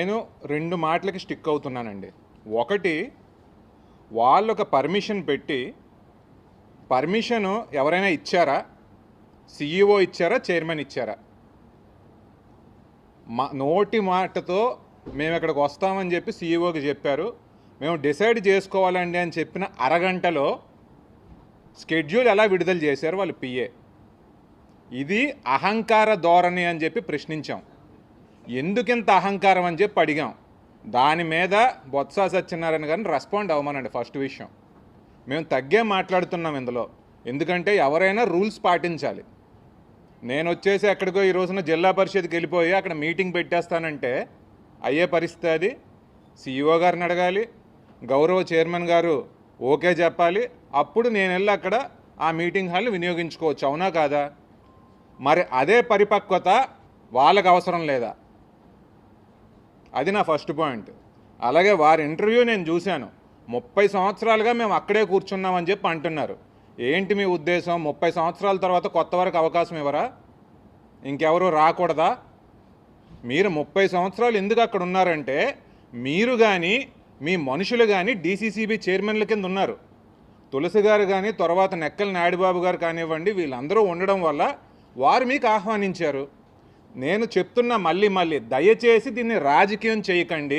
నేను రెండు మాటలకి స్టిక్ అవుతున్నానండి. ఒకటి వాళ్ళు ఒక పర్మిషన్ పెట్టి పర్మిషన్ ఎవరైనా ఇచ్చారా? సీఈఓ ఇచ్చారా? చైర్మన్ ఇచ్చారా? మా నోటి మాటతో మేము ఇక్కడికి వస్తామని చెప్పి సీఈఓకి చెప్పారు. మేము డిసైడ్ చేసుకోవాలండి అని చెప్పిన అరగంటలో స్కెడ్యూల్ ఎలా విడుదల చేశారు వాళ్ళు పిఏ ఇది అహంకార ధోరణి అని చెప్పి ప్రశ్నించాం. ఎందుకింత అహంకారం అని చెప్పి అడిగాం. దాని మీద బొత్స సత్యనారాయణ గారిని రెస్పాండ్ అవ్వమనండి ఫస్ట్ విషయం. మేము తగ్గే మాట్లాడుతున్నాం ఇందులో. ఎందుకంటే ఎవరైనా రూల్స్ పాటించాలి. నేను వచ్చేసి ఎక్కడికో ఈ రోజున జిల్లా పరిషత్కి వెళ్ళిపోయి అక్కడ మీటింగ్ పెట్టేస్తానంటే అయ్యే పరిస్థితి అది. సీఈఓ గారిని అడగాలి. గౌరవ చైర్మన్ గారు ఓకే చెప్పాలి. అప్పుడు నేను వెళ్ళి అక్కడ ఆ మీటింగ్ హాల్ని వినియోగించుకోవచ్చు. అవునా కాదా? మరి అదే పరిపక్వత వాళ్ళకు అవసరం లేదా? అది నా ఫస్ట్ పాయింట్. అలాగే వారి ఇంటర్వ్యూ నేను చూశాను. ముప్పై సంవత్సరాలుగా మేము అక్కడే కూర్చున్నామని చెప్పి అంటున్నారు. ఏంటి మీ ఉద్దేశం? ముప్పై సంవత్సరాల తర్వాత కొత్త వరకు అవకాశం ఇవ్వరా? ఇంకెవరు రాకూడదా? మీరు ముప్పై సంవత్సరాలు ఎందుకు అక్కడ ఉన్నారంటే మీరు కానీ మీ మనుషులు కానీ డీసీసీబీ చైర్మన్ల కింద ఉన్నారు. తులసి గారు కానీ తర్వాత నెక్కల నాయుడుబాబు గారు కానివ్వండి వీళ్ళందరూ ఉండడం వల్ల వారు మీకు ఆహ్వానించారు. నేను చెప్తున్నా మళ్ళీ మళ్ళీ దయచేసి దీన్ని రాజకీయం చేయకండి.